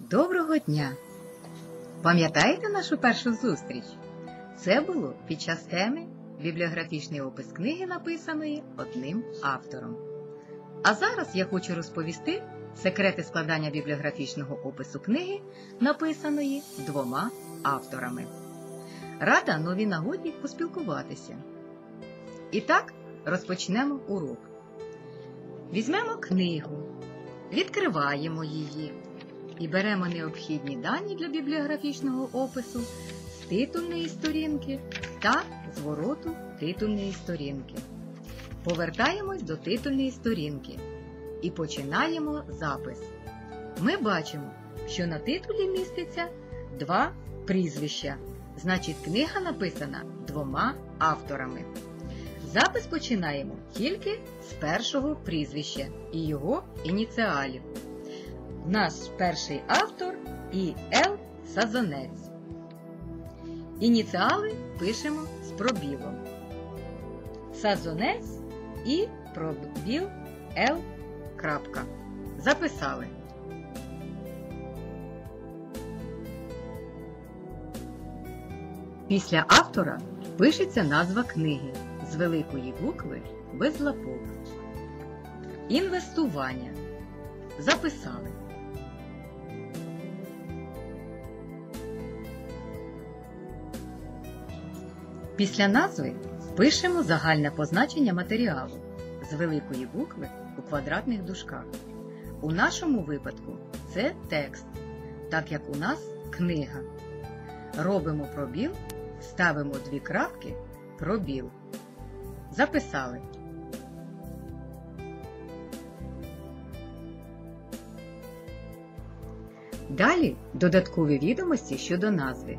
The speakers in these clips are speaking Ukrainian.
Доброго дня! Пам'ятаєте нашу першу зустріч? Це було під час теми бібліографічний опис книги, написаної одним автором. А зараз я хочу розповісти секрети складання бібліографічного опису книги, написаної двома авторами. Рада новій нагоді поспілкуватися. І так, розпочнемо урок. Візьмемо книгу, відкриваємо її і беремо необхідні дані для бібліографічного опису з титульної сторінки та звороту титульної сторінки. Повертаємось до титульної сторінки і починаємо запис. Ми бачимо, що на титулі міститься два прізвища. Значить, книга написана двома авторами. Запис починаємо тільки з першого прізвища і його ініціалів. Наш перший автор І. Л. Сазонець. Ініціали пишемо з пробілом. Сазонець і пробіл Л. Крапка. Записали. Після автора пишеться назва книги з великої букви без лапок. Інвестування. Записали. Після назви пишемо загальне позначення матеріалу з великої букви у квадратних дужках. У нашому випадку це текст, так як у нас книга. Робимо пробіл, ставимо дві крапки, пробіл. Записали. Далі додаткові відомості щодо назви.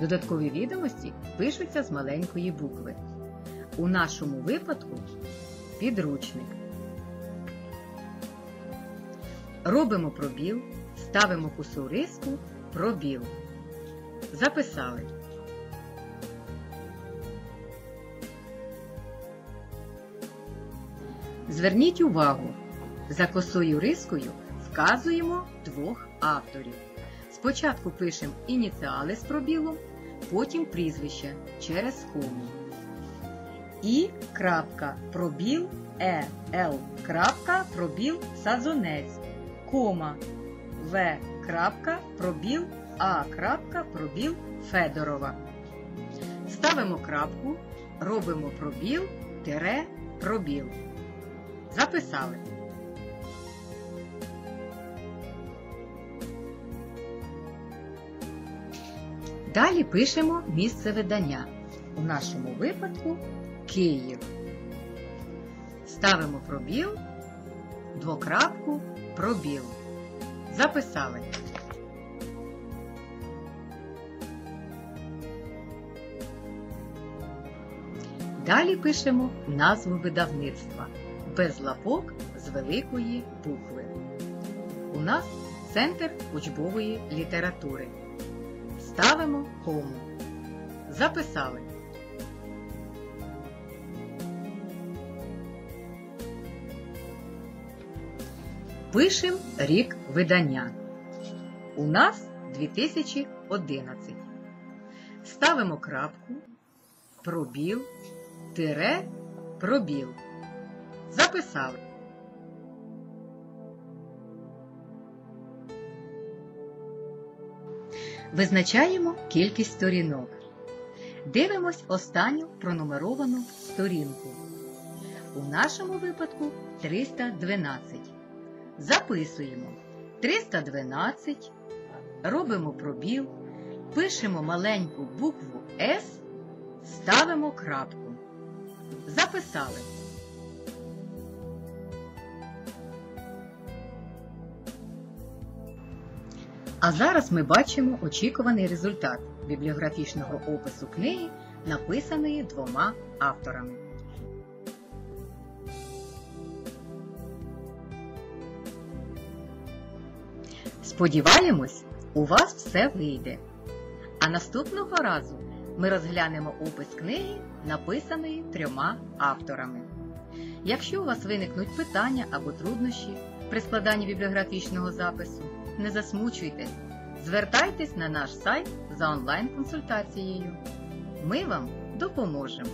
Додаткові відомості пишуться з маленької букви. У нашому випадку підручник. Робимо пробіл, ставимо кусу риску, пробіл. Записали. Зверніть увагу, за косою рискою вказуємо двох авторів. Спочатку пишемо ініціали з пробілом, потім прізвище через кому. І крапка пробіл Е Л крапка пробіл Сазонець, кома В крапка пробіл А крапка пробіл Федорова. Ставимо крапку, робимо пробіл, тире, пробіл. Записали. Далі пишемо місце видання. У нашому випадку Київ. Ставимо пробіл, двокрапку, пробіл. Записали. Далі пишемо назву видавництва без лапок з великої букви. У нас Центр учбової літератури. Ставимо кому. Записали. Пишем рік видання. У нас 2011. Ставимо крапку, пробіл, тире, пробіл. Записали. Визначаємо кількість сторінок. Дивимось останню пронумеровану сторінку. У нашому випадку 312. Записуємо 312, робимо пробіл, пишемо маленьку букву С, ставимо крапку. Записали. А зараз ми бачимо очікуваний результат бібліографічного опису книги, написаної двома авторами. Сподіваємось, у вас все вийде. А наступного разу ми розглянемо опис книги, написаної трьома авторами. Якщо у вас виникнуть питання або труднощі при складанні бібліографічного запису, не засмучуйтесь. Звертайтесь на наш сайт за онлайн-консультацією. Ми вам допоможемо.